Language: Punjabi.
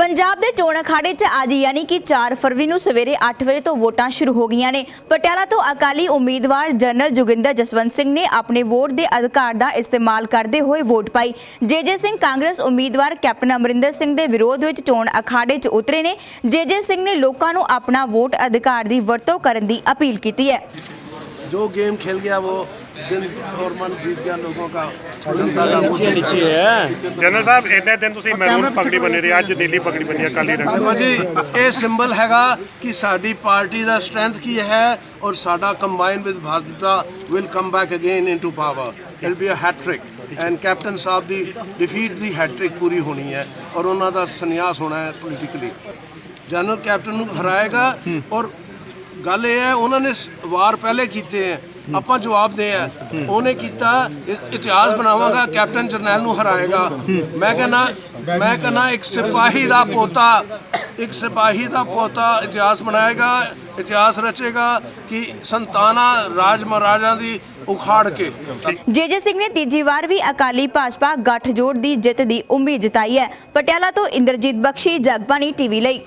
ਪੰਜਾਬ ਦੇ ਚੋਣ ਅਖਾੜੇ 'ਚ ਅੱਜ ਯਾਨੀ ਕਿ 4 ਫਰਵਰੀ ਨੂੰ ਸਵੇਰੇ 8 ਵਜੇ ਤੋਂ ਵੋਟਾਂ ਸ਼ੁਰੂ ਹੋ ਗਈਆਂ ਨੇ। ਪਟਿਆਲਾ ਤੋਂ ਅਕਾਲੀ ਉਮੀਦਵਾਰ ਜਨਰਲ ਜੁਗਿੰਦਰ ਜਸਵੰਤ ਸਿੰਘ ਨੇ ਆਪਣੇ ਵੋਟ ਦੇ ਅਧਿਕਾਰ ਦਾ ਇਸਤੇਮਾਲ ਕਰਦੇ ਹੋਏ ਵੋਟ ਪਾਈ। ਜੇਜੇ ਸਿੰਘ ਕਾਂਗਰਸ ਉਮੀਦਵਾਰ ਕੈਪਟਨ ਅਮਰਿੰਦਰ ਸਿੰਘ ਦੇ ਵਿਰੋਧ ਵਿੱਚ ਚੋਣ ਅਖਾੜੇ 'ਚ ਉਤਰੇ ਨੇ। ਜੇਜੇ ਸਿੰਘ ਨੇ ਲੋਕਾਂ ਨੂੰ ਆਪਣਾ ਵੋਟ ਅਧਿਕਾਰ ਦੀ ਵਰਤੋਂ ਕਰਨ ਦੀ ਅਪੀਲ ਕੀਤੀ ਹੈ। ਜੋ ਗੇਮ ਖੇਲ ਗਿਆ ਉਹ दिल और मन जीत गया लोगों का जनता का मुझे ਜਨਰਲ ਸਾਹਿਬ ਇੰਨੇ ਦਿਨ ਤੁਸੀਂ ਮਹਿਰੂਨ ਪਗੜੀ ਬੰਨੀ ਰਹੀ ਅੱਜ ਨੀਲੀ ਪਗੜੀ ਬੰਨੀ ਅਕਾਲੀ ਰੰਗ ਦੇਖੋ ਜੀ ਇਹ ਸਿੰਬਲ ਹੈਗਾ ਕਿ ਸਾਡੀ ਪਾਰਟੀ ਦਾ ਸਟਰੈਂਥ ਕੀ ਹੈ ਔਰ ਸਾਡਾ combine with Bhajpa will come back again into power it be a hat trick and captain ਸਾਹਿਬ ਦੀ ਡਿਫੀਟ ਦੀ ਹੈਟ੍ਰਿਕ ਪੂਰੀ ਹੋਣੀ ਹੈ ਔਰ ਉਹਨਾਂ ਦਾ ਸੰਨਿਆਸ ਹੋਣਾ ਹੈ ਪੋਲੀਟੀਕਲੀ ਜਨਰਲ ਕੈਪਟਨ ਨੂੰ ਹਰਾਏਗਾ ਔਰ ਗੱਲ ਇਹ ਹੈ ਉਹਨਾਂ ਨੇ ਸ- ਵਾਰ ਪਹਿਲੇ ਕੀਤੇ ਹੈ ਆਪਾਂ ਜਵਾਬ ਦੇ ਆ। ਉਹਨੇ ਕੀਤਾ, ਇ- ਇਤਿਹਾਸ ਬਣਾਵਾਂਗਾ, ਕੈਪਟਨ ਜਰਨੈਲ ਨੂੰ ਹਰਾਏਗਾ। ਮੈਂ ਕਹਿੰਦਾ ਮੈਂ ਕਹਿੰਦਾ, ਇੱਕ ਸਿਪਾਹੀ ਦਾ ਪੋਤਾ, ਇੱਕ ਸਿਪਾਹੀ ਦਾ ਪੋਤਾ ਇਤਿਹਾਸ ਬਣਾਏਗਾ, ਇਤਿਹਾਸ ਰਚੇਗਾ, ਕਿ ਸੰਤਾਨਾ ਰਾਜ ਮਹਾਰਾਜਾਂ ਦੀ ਉਖਾੜ ਕੇ। ਜੇਜੇ ਸਿੰਘ ਨੇ ਤੀਜੀ ਵਾਰ ਵੀ ਅਕਾਲੀ ਭਾਜਪਾ ਗੱਠਜੋੜ ਦੀ ਜਿੱਤ ਦੀ ਉਮੀਦ ਜਤਾਈ ਹੈ। ਪਟਿਆਲਾ ਤੋਂ ਇੰਦਰਜੀਤ ਬਖਸ਼ੀ, ਜਗਬਾਣੀ ਟੀਵੀ ਲਈ।